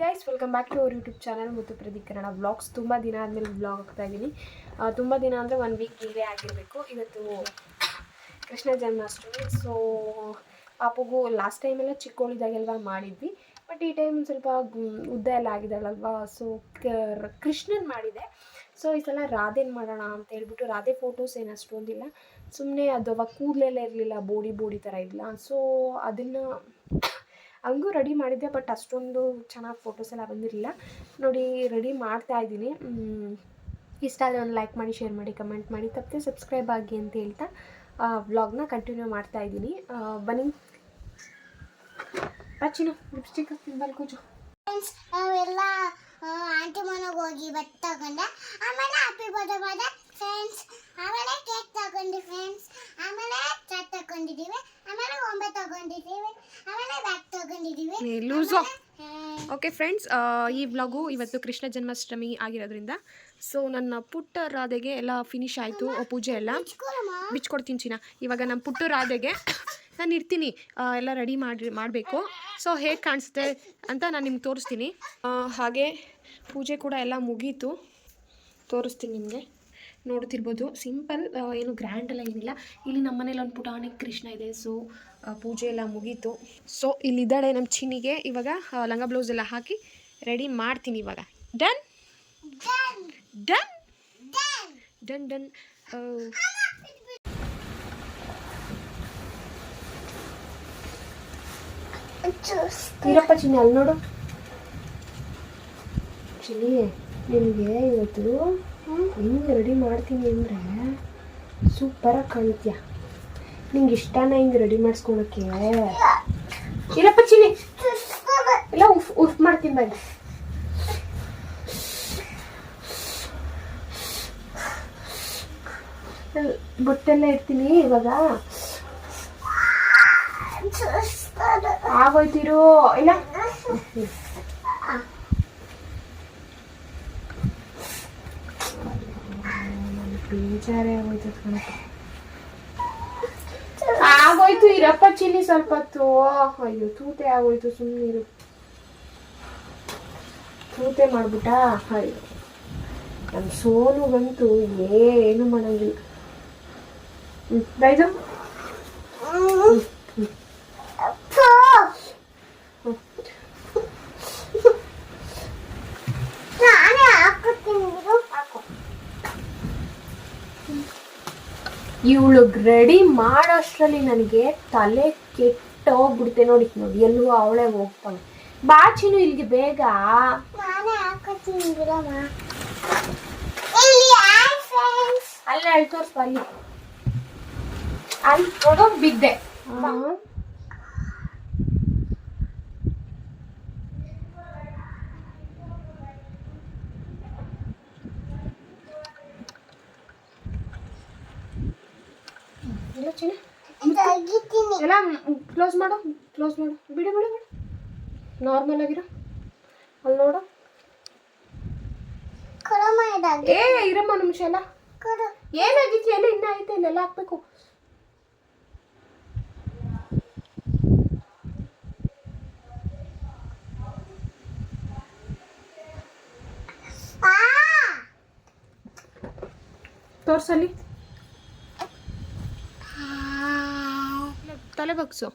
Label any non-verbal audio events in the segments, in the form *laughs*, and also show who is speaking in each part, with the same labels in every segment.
Speaker 1: Guys welcome back to our YouTube channel ಮತ್ತು ಪ್ರದೀಕರಣ vlogs ತುಂಬ ದಿನ ಆದಮೇಲೆ ವ್ಲಾಗ್ ಆಗ್ತಾ ಇದ್ದೀನಿ ತುಂಬ ದಿನ ಅಂದರೆ ಒನ್ ವೀಕ್ ಇಲ್ಲೇ ಆಗಿರಬೇಕು. ಇವತ್ತು ಕೃಷ್ಣ ಜನ್ಮಾಷ್ಟಮಿ ಸೊ ಪಾಪಗೂ ಲಾಸ್ಟ್ ಟೈಮೆಲ್ಲ ಚಿಕ್ಕೋಳಿದಾಗೆಲ್ವ ಮಾಡಿದ್ವಿ. ಬಟ್ ಈ ಟೈಮ್ ಸ್ವಲ್ಪ ಉದ್ದ ಎಲ್ಲ ಆಗಿದ್ದಾಳಲ್ವಾ? ಸೊ ಕೃಷ್ಣನ್ ಮಾಡಿದೆ. ಸೊ ಈ ಸಲ ರಾಧೆನ್ ಮಾಡೋಣ ಅಂತ ಹೇಳ್ಬಿಟ್ಟು ರಾಧೆ ಫೋಟೋಸ್ ಏನು ಅಷ್ಟೊಂದಿಲ್ಲ. ಸುಮ್ಮನೆ ಅದು ಅವಾಗ ಕೂದಲೆಲ್ಲ ಇರಲಿಲ್ಲ, ಬೋಡಿ ಬೋಡಿ ಥರ ಇಲ್ಲ ಸೊ ಅದನ್ನು ಹಂಗೂ ರೆಡಿ ಮಾಡಿದ್ದೆ ಬಟ್ ಅಷ್ಟೊಂದು ಚೆನ್ನಾಗಿ ಫೋಟೋಸ್ ಎಲ್ಲ ಬಂದಿರಲಿಲ್ಲ. ನೋಡಿ ರೆಡಿ ಮಾಡ್ತಾ ಇದ್ದೀನಿ. ಇಷ್ಟ ಆದರೆ ಒಂದು ಲೈಕ್ ಮಾಡಿ ಶೇರ್ ಮಾಡಿ ಕಮೆಂಟ್ ಮಾಡಿ, ತಪ್ಪದೆ ಸಬ್ಸ್ಕ್ರೈಬ್ ಆಗಿ ಅಂತ ಹೇಳ್ತಾ ವ್ಲಾಗ್ನ ಕಂಟಿನ್ಯೂ ಮಾಡ್ತಾ ಇದ್ದೀನಿ. ಬನ್ನಿ. ಬಚ್ಚಿನ ಲಿಪ್ಸ್ಟಿಕ್ ಹಾಕ್ತೀನಿ
Speaker 2: ಫ್ರೆಂಡ್ಸ್ ನಾವೆಲ್ಲ ಆಂಟಿ ಮನೆಗೆ ಹೋಗಿ ಬಟ್ ಆಮೇಲೆ ಹ್ಯಾಪಿ ಬರ್ಡೇ ಮಾಡಿದೆ. ಫ್ರೆಂಡ್ಸ್ ಆಮೇಲೆ ಕೇಕ್ ತಗೊಂಡಿ ಫ್ರೆಂಡ್ಸ್ ಆಮೇಲೆ ಚಾಟ್ ತಗೊಂಡಿದ್ದೀವಿ ಆಮೇಲೆ ಒಂಬೆ ತಗೊಂಡಿದ್ದೀವಿ ಆಮೇಲೆ ಬ್ಯಾಗ್ ತಗೊಂಡಿದ್ದೀವಿ
Speaker 1: ಲೂಸೋ ಓಕೆ ಫ್ರೆಂಡ್ಸ್ ಈ ವ್ಲಾಗು ಇವತ್ತು ಕೃಷ್ಣ ಜನ್ಮಾಷ್ಟಮಿ ಆಗಿರೋದ್ರಿಂದ ಸೊ ನನ್ನ ಪುಟ್ಟ ರಾಧೆಗೆ ಎಲ್ಲ ಫಿನಿಶ್ ಆಯಿತು ಪೂಜೆ ಎಲ್ಲ. ಬಿಚ್ಕೊಡ್ತೀನಿ ಚಿನ್ನ ಇವಾಗ ನಮ್ಮ ಪುಟ್ಟ ರಾಧೆಗೆ ನಾನು ಇರ್ತೀನಿ ಎಲ್ಲ ರೆಡಿ ಮಾಡಿ ಮಾಡಬೇಕು. ಸೊ ಹೇಗೆ ಕಾಣಿಸುತ್ತೆ ಅಂತ ನಾನು ನಿಮ್ಗೆ ತೋರಿಸ್ತೀನಿ. ಹಾಗೆ ಪೂಜೆ ಕೂಡ ಎಲ್ಲ ಮುಗೀತು. ತೋರಿಸ್ತೀನಿ ನಿಮಗೆ. ನೋಡ್ತಿರ್ಬೋದು. ಸಿಂಪಲ್ ಏನು ಗ್ರ್ಯಾಂಡ್ ಎಲ್ಲ ಏನಿಲ್ಲ. ಇಲ್ಲಿ ನಮ್ಮ ಮನೇಲಿ ಒಂದು ಪುಟಾಣಿ ಕೃಷ್ಣ ಇದೆ. ಸೊ ಪೂಜೆ ಎಲ್ಲ ಮುಗೀತು. ಸೊ ಇಲ್ಲಿದ್ದಾಳೆ ನಮ್ಮ ಚಿನ್ನಿಗೆ. ಇವಾಗ ಲಂಗ ಬ್ಲೌಸ್ ಎಲ್ಲ ಹಾಕಿ ರೆಡಿ ಮಾಡ್ತೀನಿ ಇವಾಗ. ಡನ್ ಡನ್ ಡನ್ ಡನ್ ಇರಪ್ಪ ಚಿನ್ನಿ, ಅಲ್ಲಿ ನೋಡು. ಚಿನ್ನಿ ನಿಮಗೆ ಇವತ್ತು ಹಿಂಗೆ ರೆಡಿ ಮಾಡ್ತೀನಿ ಅಂದರೆ ಸೂಪರಾಗಿ ಕಾಣ್ತೀಯ? ನಿಂಗೆ ಇಷ್ಟನ ಹಿಂಗೆ ರೆಡಿ ಮಾಡಿಸ್ಕೊಳಕ್ಕೆ? ಇರಪ್ಪ ಚಿನ್ನಿ ಇಲ್ಲ, ಉಫ್ ಉಫ್ ಮಾಡ್ತೀನಿ ಬನ್ನಿ. ಬೊಟ್ಟೆಲ್ಲ ಇಡ್ತೀನಿ ಇವಾಗ. ಆಗೋಯ್ತಿರೋ ಇಲ್ಲ. ಬೇಜಾರೇ ಆಗೋಯ್ತು ಕಣಪ್ಪ. ಆಗೋಯ್ತು ಇರಪ್ಪ ಚಿಲ್ಲಿ ಸ್ವಲ್ಪ ಹೊತ್ತು. ಅಯ್ಯೋ ತೂತೆ ಆಗೋಯ್ತು ಸುಮ್ಮನೆ ಇರು ತೂತೆ ಮಾಡ್ಬಿಟ್ಟ? ಅಯ್ಯೋ. ನಮ್ಮ ಸೋನು ಬಂತು ಏನು ಮಾಡಂಗಿಲ್ಲ. ಹ್ಞೂ ಬೈದು.
Speaker 2: ನಾನೇ ಹಾಕೋತೀನಿ ಬಿಡು ಹಾಕೋ
Speaker 1: ಇವಳು ರೆಡಿ ಮಾಡೋಷ್ಟರಲ್ಲಿ ನನಗೆ ತಲೆ ಕೆಟ್ಟೋಗ್ಬಿಡುತ್ತೆ ನೋಡಿ ನೋಡಿ ಎಲ್ಲೂ ಅವಳೇ ಹೋಗ್ತಾಳೆ. ಬಾಚಿನೂ ಇಲ್ಲಿ ಇಲ್ಲಿಗೆ ಬೇಗ ಅಲ್ಲೇ ಅಲ್ಲಿ. ತೋರ್ಸು ಅಲ್ಲಿ ಅಲ್ಲಿ ಬಿದ್ದೆ. ಬಿದ್ದೆ ಇಲ್ಲ ಚಿನ್ನ ಎಲ್ಲ ಕ್ಲೋಸ್ ಮಾಡು ಕ್ಲೋಸ್ ಮಾಡು. ಬಿಡು ಬಿಡು ಬಿಡು. ನಾರ್ಮಲ್ ಆಗಿರೋ. ಅಲ್ಲಿ ನೋಡು. ಏ ಇರಮ್ಮ ನಿಮಿಷ ಎಲ್ಲ. ಏನಾಗಿತ್ತು? ಎಲ್ಲ ಇನ್ನ ಐತೆ ಇಲ್ಲೆಲ್ಲ ಹಾಕ್ಬೇಕು.
Speaker 2: ಆ!
Speaker 1: ತಲೆ ಬಗ್ಸು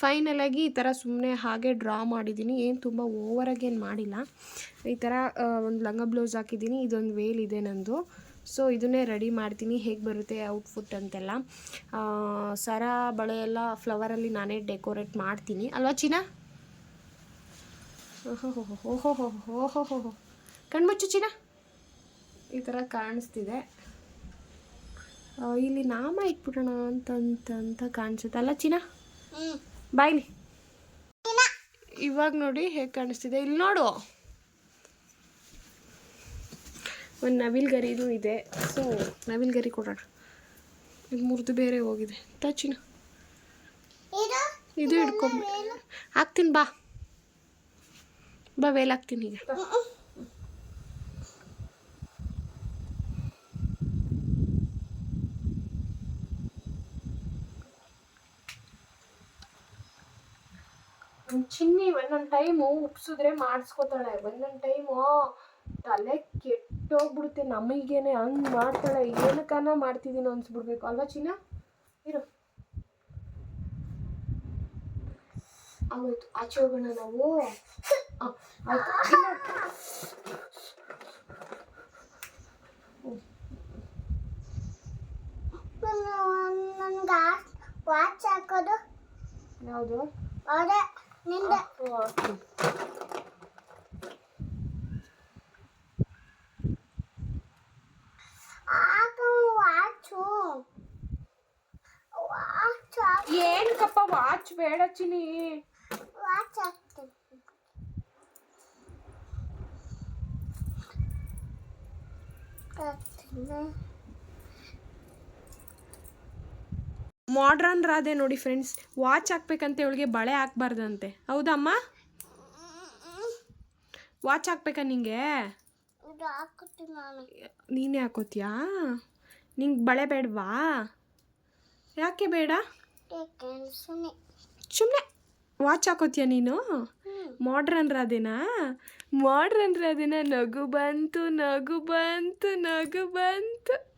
Speaker 1: ಫೈನಲಾಗಿ ಈ ಥರ ಸುಮ್ಮನೆ ಹಾಗೆ ಡ್ರಾ ಮಾಡಿದ್ದೀನಿ ಏನು ತುಂಬ ಓವರಾಗಿ ಏನು ಮಾಡಿಲ್ಲ. ಈ ಥರ ಒಂದು ಲಂಗ ಬ್ಲೌಸ್ ಹಾಕಿದ್ದೀನಿ ಇದೊಂದು ವೇಲ್ ಇದೆ ನಂದು. ಸೊ ಇದನ್ನೇ ರೆಡಿ ಮಾಡ್ತೀನಿ. ಹೇಗೆ ಬರುತ್ತೆ ಔಟ್ಫುಟ್ ಅಂತೆಲ್ಲ. ಸರ, ಬಳೆ ಎಲ್ಲ ಫ್ಲವರಲ್ಲಿ ನಾನೇ ಡೆಕೋರೇಟ್ ಮಾಡ್ತೀನಿ. ಅಲ್ವಾ ಚೀನಾ? ಓಹೋ ಓಹೋ ಓಹೋ ಕಣ್ಮುಚ್ಚು ಚಿನ್ನ ಈ ಥರ ಕಾಣಿಸ್ತಿದೆ. ಇಲ್ಲಿ ನಾಮ ಇಟ್ಬಿಡೋಣ ಅಂತ ಅಂತ ಅಂತ ಕಾಣಿಸುತ್ತೆ. ಅಲ್ಲ ಚಿನ್ನ? ಬಾಯ್ಲಿ ಇವಾಗ ನೋಡಿ ಹೇಗೆ ಕಾಣಿಸ್ತಿದೆ. ಇಲ್ಲಿ ನೋಡು. ಒಂದು ನವಿಲ್ ಗರಿನೂ ಇದೆ. ಸೊ ನವಿಲ್ ಗರಿ ಕೊಡೋಣ. ಇದು ಮುರಿದು ಬೇರೆ ಹೋಗಿದೆ. ಚಿನ್ನ.
Speaker 2: ಇದು?
Speaker 1: ಇದು ಹಿಡ್ಕೊಂಬ ಹಾಕ್ತೀನಿ ಬಾ. ಬಾ ವೇಲ್ ಹಾಕ್ತೀನಿ ಈಗ. ಚಿನ್ನಿ ಒಂದೊಂದು ಟೈಮು ಉಪ್ಸಿದ್ರೆ ಮಾಡಿಸ್ಕೋತಾಳೆ. ಒಂದೊಂದು ಟೈಮು ತಲೆ ಕೆಟ್ಟೋಗ್ಬಿಡುತ್ತೆ. ನಮಗೇನೆ ಹಂಗೆ ಮಾಡ್ತಾಳೆ. ಏನಕ್ಕನ ಮಾಡ್ತಿದ್ದೀನಿ ಅನ್ಸ್ಬಿಡ್ಬೇಕು. ಅಲ್ವಾ ಚಿನ್ನ? ಇರು. ಆಗೋಯ್ತು. ಆಚೆ ಹೋಗೋಣ ನಾವು.
Speaker 2: ನನ್ಗೆ ವಾಚ್ ಹಾಕೋದು.
Speaker 1: ಯಾವುದು?
Speaker 2: ಅದೇ.
Speaker 1: ಏನಕ್ಕಪ್ಪ ವಾಚ್ ಬೇಡ ಚಿನ್ನಿ
Speaker 2: ವಾಚ್ ಹಾಕ್ತೀನಿ ಹಾಕ್ತೀನಿ
Speaker 1: ಮಾಡ್ರನ್ ರಾಧೆ ನೋಡಿ ಫ್ರೆಂಡ್ಸ್ ವಾಚ್ ಹಾಕ್ಬೇಕಂತ ಇವಳಿಗೆ ಬಳೆ ಹಾಕ್ಬಾರ್ದಂತೆ. ಹೌದಮ್ಮ? ವಾಚ್ ಹಾಕ್ಬೇಕಾ ನಿಂಗೆ?
Speaker 2: ನೀನೇ.
Speaker 1: ಹಾಕೋತಿಯಾ ನಿಂಗೆ ಬಳೆ ಬೇಡವಾ? ಯಾಕೆ ಬೇಡ?
Speaker 2: ಸುಮ್ಮನೆ
Speaker 1: ವಾಚ್ ಹಾಕೋತಿಯಾ ನೀನು? ಮಾಡ್ರನ್ ರಾಧೆನಾ ಮಾಡ್ರನ್ ರಾಧೆನಾ ನಗು ಬಂತು ನಗು ಬಂತು ನಗು ಬಂತು.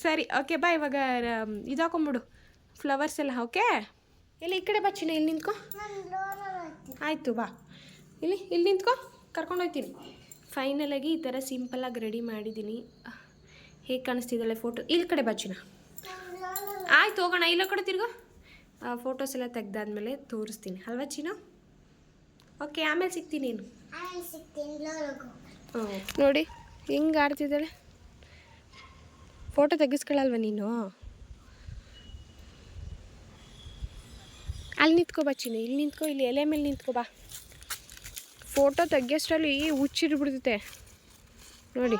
Speaker 1: ಸರಿ ಓಕೆ ಬಾ ಇವಾಗ ಇದು ಹಾಕೊಂಬಿಡು ಫ್ಲವರ್ಸ್ ಎಲ್ಲ ಓಕೆ ಇಲ್ಲಿ ಈ ಕಡೆ ಬಾ ಚಿನ್ನ ಇಲ್ಲಿ ನಿಂತ್ಕೊ. ಆಯಿತು ಬಾ. ಇಲ್ಲಿ ಇಲ್ಲಿ ನಿಂತ್ಕೊ ಕರ್ಕೊಂಡು ಹೋಗ್ತೀನಿ. ಫೈನಲಾಗಿ ಈ ಥರ ಸಿಂಪಲಾಗಿ ರೆಡಿ ಮಾಡಿದ್ದೀನಿ. ಹೇಗೆ ಕಾಣಿಸ್ತಿದ್ದಾಳೆ ಫೋಟೋ ಇಲ್ಲಿ ಕಡೆ
Speaker 2: ಬಚ್ಚಿನ
Speaker 1: ಆಯ್ತು ಹೋಗೋಣ ಇಲ್ಲ ಕಡೆ ತಿರ್ಗೋ. ಫೋಟೋಸ್ ಎಲ್ಲ ತೆಗ್ದಾದ್ಮೇಲೆ ತೋರಿಸ್ತೀನಿ. ಅಲ್ವಾ ಚಿನ್ನ? ಓಕೆ ಆಮೇಲೆ ಸಿಗ್ತೀನಿ
Speaker 2: ಲೋರಿಗೆ
Speaker 1: ನೋಡಿ ಹೆಂಗೆ ಆಡ್ತಿದ್ದಾಳೆ? ಫೋಟೋ ತೆಗಿಸ್ಕೊಳ್ಳಲ್ವ ನೀನು? ಅಲ್ಲಿ ನಿಂತ್ಕೋ ಬಾ ಚಿನ್ನು ಇಲ್ಲಿ ನಿಂತ್ಕೋ ಇಲ್ಲಿ ಎಲೆ ಮೇಲೆ ನಿಂತ್ಕೋ ಬಾ. ಫೋಟೋ ತೆಗಿಯೋಷ್ಟರಲ್ಲಿ ಈ ನೋಡಿ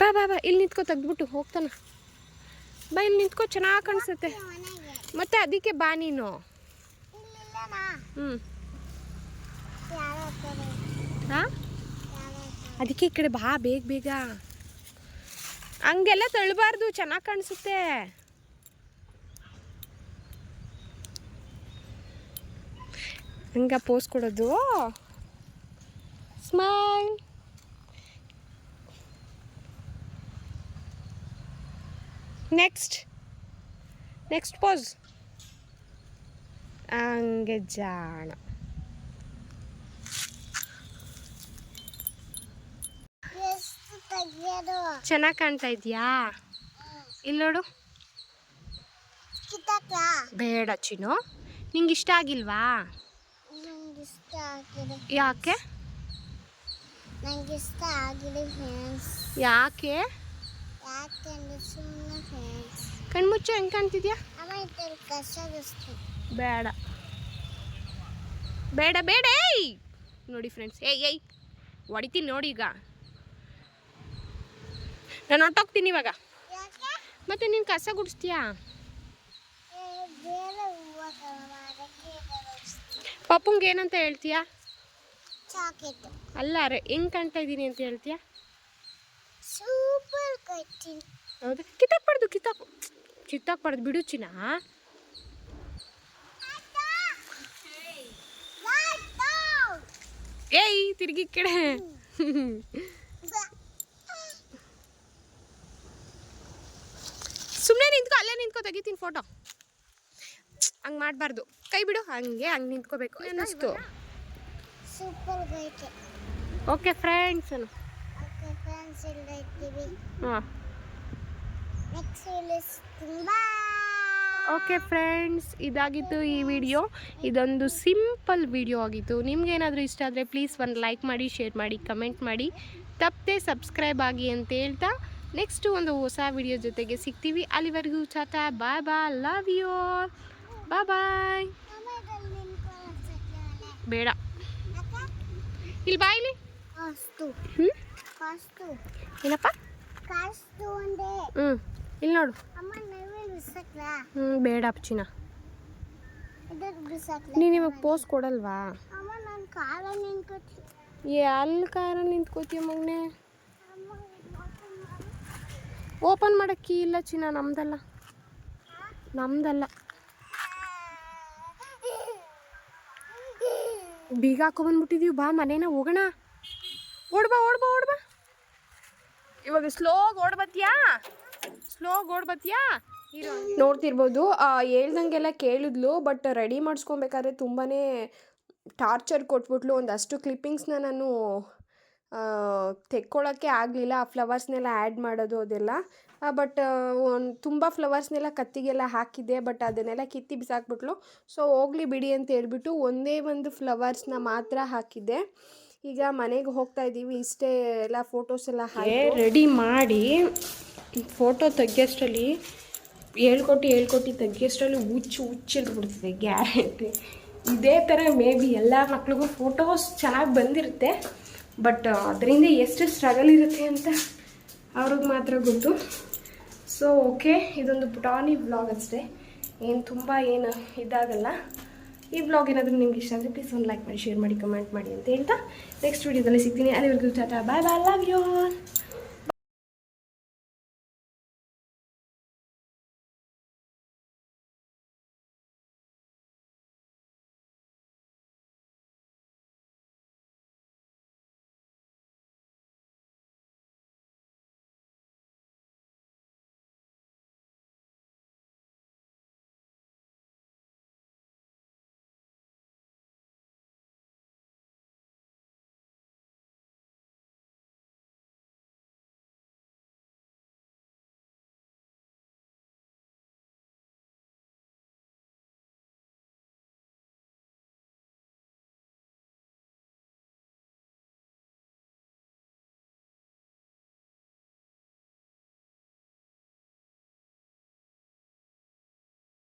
Speaker 1: ಬಾ ಬಾ ಬಾ ಇಲ್ಲಿ ನಿಂತ್ಕೋ ತೆಗ್ದ್ಬಿಟ್ಟು ಹೋಗ್ತಾನ. ಬಾ ಇಲ್ಲಿ ನಿಂತ್ಕೋ ಚೆನ್ನಾಗಿ ಕಾಣಿಸುತ್ತೆ. ಮತ್ತೆ ಅದಕ್ಕೆ ಬಾ ನೀನು. ಹ್ಞೂ ಹಾಂ? ಅದಕ್ಕೆ ಈ ಕಡೆ ಬಾ, ಬೇಗ ಬೇಗ. ಹಂಗೆಲ್ಲ ತಳ್ಳಬಾರ್ದು ಚೆನ್ನಾಗಿ ಕಾಣಿಸುತ್ತೆ. ಹಂಗ ಪೋಸ್ ಕೊಡೋದು. ಸ್ಮೈಲ್ ನೆಕ್ಸ್ಟ್ ನೆಕ್ಸ್ಟ್ ಪೋಸ್ ಹಂಗೆ ಜಾಣ
Speaker 2: ಎಷ್ಟು ತೆಗಿಯೋದು
Speaker 1: ಚೆನ್ನಾಗಿ ಕಾಣ್ತಾ ಇದೆಯಾ? ಇಲ್ಲಿ ನೋಡು. ಬೇಡ ಚಿನ್ನು. ನಿಂಗೆ ಇಷ್ಟ ಆಗಿಲ್ವಾ? ಯಾಕೆ? ಯಾಕೆ? ಕಣ್ಮುಚ್ಚು ಹೆಂಗೆ ಕಾಣ್ತಿದ್ಯಾ? ಬೇಡ. ಬೇಡ ಬೇಡ ಏಯ್! ನೋಡಿ ಫ್ರೆಂಡ್ಸ್ ಏಯ್ ಏಯ್! ಹೊಡಿತೀನಿ ನೋಡಿ ಈಗ. ನಾನು ಹೊಟ್ಟೋಗ್ತೀನಿ ಇವಾಗ. ಮತ್ತೆ ನೀನು ಕಸ ಗುಡಿಸ್ತೀಯಾ? ಪಪ್ಪಂಗೆ ಏನಂತ ಹೇಳ್ತೀಯಾ? ಅಲ್ಲ ರೇ ಹೆಂಗೆ ಕಾಣ್ತಾ ಇದ್ದೀನಿ ಅಂತ ಹೇಳ್ತೀಯಾ?
Speaker 2: ಸೂಪರ್
Speaker 1: ಹೌದು. ಕಿತ್ತಾಕ್ಬಾರ್ದು ಕಿತ್ತಾಕ್ ಕಿತ್ತಾಕ್ಬಾರ್ದು ಬಿಡು ಚಿನ್ನ. ಏಯ್ ತಿರ್ಗಿ ಕಡೆ. *laughs* ಸುಮ್ಮನೆ ನಿಂತ್ಕೊ ಅಲ್ಲೇ ನಿಂತ್ಕೊ ತೆಗಿತೀನಿ ಫೋಟೋ ಹಂಗೆ ಮಾಡಬಾರ್ದು. ಕೈ ಬಿಡು. ಹಂಗೆ ಹಂಗೆ ನಿಂತ್ಕೋಬೇಕು ಅನ್ನಿಸ್ತು. ಓಕೆ ಫ್ರೆಂಡ್ಸ್
Speaker 2: ಓಕೆ ಫ್ರೆಂಡ್ಸ್
Speaker 1: ಇದಾಗಿತ್ತು ಈ ವಿಡಿಯೋ ಇದೊಂದು ಸಿಂಪಲ್ ವಿಡಿಯೋ ಆಗಿತ್ತು. ನಿಮ್ಗೇನಾದರೂ ಇಷ್ಟ ಆದರೆ ಪ್ಲೀಸ್ ಒಂದು ಲೈಕ್ ಮಾಡಿ ಶೇರ್ ಮಾಡಿ ಕಮೆಂಟ್ ಮಾಡಿ. ತಪ್ಪದೆ ಸಬ್ಸ್ಕ್ರೈಬ್ ಆಗಿ ಅಂತ ಹೇಳ್ತಾ ನೆಕ್ಸ್ಟ್ ಒಂದು ಹೊಸ ವಿಡಿಯೋ ಜೊತೆಗೆ ಸಿಗ್ತೀವಿ. ಅಲ್ಲಿವರೆಗೂ Tata bye bye love you all bye bye ಬೇಡ. ಇಲ್ಲಿ ಬಾಯ್ಲಿ
Speaker 2: ಇಲ್ಲಿ.
Speaker 1: ಏನಪ್ಪ? ಹ್ಞೂ ಇಲ್ಲಿ ನೋಡು. ಹ್ಞೂ ಬೇಡ
Speaker 2: ಬಿಸಾಕ್ಲಾ?
Speaker 1: ನೀನು ಇವಾಗ ಪೋಸ್ ಕೊಡಲ್ವಾ? ಏ ಅಲ್ಲಿ ಕಾರಲ್ಲಿ ನಿಂತ್ಕೋತೀಯ ಮಗನೇ.
Speaker 2: ಓಪನ್ ಮಾಡೋ
Speaker 1: ಕೀ ಇಲ್ಲ ಚಿನ್ನ, ನಮ್ದಲ್ಲ. ನಮ್ದಲ್ಲ. ಬೀಗ ಹಾಕೊಂಬಂದ್ಬಿಟ್ಟಿದೀವಿ ಬಾ ಮನೇನ ಹೋಗೋಣ. ಓಡ್ಬಾ ಓಡ್ಬಾ ಓಡ್ಬಾ. ಇವಾಗ ಸ್ಲೋಗ್ ಓಡ್ಬತ್ತಿಯಾ? ಸ್ಲೋಗ್ ಓಡ್ಬತ್ತೀಯಾ? ನೋಡ್ತಿರ್ಬೋದು ಹೇಳ್ದಂಗೆಲ್ಲ ಕೇಳಿದ್ಲು, ಬಟ್ ರೆಡಿ ಮಾಡಿಸ್ಕೊಬೇಕಾದ್ರೆ ತುಂಬಾ ಟಾರ್ಚರ್ ಕೊಟ್ಬಿಟ್ಲು. ಒಂದಷ್ಟು ಕ್ಲಿಪ್ಪಿಂಗ್ಸ್ನ ನಾನು ತೆಕ್ಕೊಳ್ಳೋಕ್ಕೆ ಆಗಲಿಲ್ಲ. ಆ ಫ್ಲವರ್ಸ್ನೆಲ್ಲ ಆ್ಯಡ್ ಮಾಡೋದು ಅದೆಲ್ಲ. ಬಟ್ ಒಂದು ತುಂಬ ಫ್ಲವರ್ಸ್ನೆಲ್ಲ ಕತ್ತಿಗೆಲ್ಲ ಹಾಕಿದ್ದೆ. ಬಟ್ ಅದನ್ನೆಲ್ಲ ಕಿತ್ತಿ ಬಿಸಾಕ್ಬಿಟ್ಲು. ಸೊ ಹೋಗ್ಲಿ ಬಿಡಿ ಅಂತ ಹೇಳ್ಬಿಟ್ಟು ಒಂದೇ ಒಂದು ಫ್ಲವರ್ಸ್ನ ಮಾತ್ರ ಹಾಕಿದ್ದೆ. ಈಗ ಮನೆಗೆ ಹೋಗ್ತಾ ಇದ್ದೀವಿ. ಇಷ್ಟೇ ಎಲ್ಲ ಫೋಟೋಸ್ ಎಲ್ಲ ಹಾಕಿ ರೆಡಿ ಮಾಡಿ. ಫೋಟೋ ತೆಗಿಯೋಷ್ಟರಲ್ಲಿ ಹೇಳ್ಕೊಟ್ಟು ಹೇಳ್ಕೊಟ್ಟು ತೆಗಿಯೋಷ್ಟರಲ್ಲಿ ಹುಚ್ಚು ಹುಚ್ಚಿಡ್ಬಿಡ್ತದೆ ಗ್ಯಾರಂಟಿ. ಇದೇ ಥರ ಮೇ ಬಿ ಎಲ್ಲ ಮಕ್ಳಿಗೂ ಫೋಟೋಸ್ ಚೆನ್ನಾಗಿ ಬಂದಿರುತ್ತೆ. ಬಟ್ ಅದರಿಂದ ಎಷ್ಟು ಸ್ಟ್ರಗಲ್ ಇರುತ್ತೆ ಅಂತ ಅವ್ರಿಗೆ ಮಾತ್ರ ಗೊತ್ತು. ಸೊ ಓಕೆ ಇದೊಂದು ಪುಟಾನಿ ಬ್ಲಾಗ್ ಅಷ್ಟೇ. ಏನು ತುಂಬ ಏನು ಇದಾಗಲ್ಲ. ಈ ಬ್ಲಾಗ್ ಏನಾದರೂ ನಿಮ್ಗೆ ಇಷ್ಟ ಅಂದರೆ ಪ್ಲೀಸ್ ಒಂದು ಲೈಕ್ ಮಾಡಿ ಶೇರ್ ಮಾಡಿ ಕಮೆಂಟ್ ಮಾಡಿ ಅಂತ ಹೇಳ್ತಾ ನೆಕ್ಸ್ಟ್ ವೀಡಿಯೋದಲ್ಲಿ ಸಿಗ್ತೀನಿ. ಅಲ್ಲಿವರೆಗೂ tata bye bye love you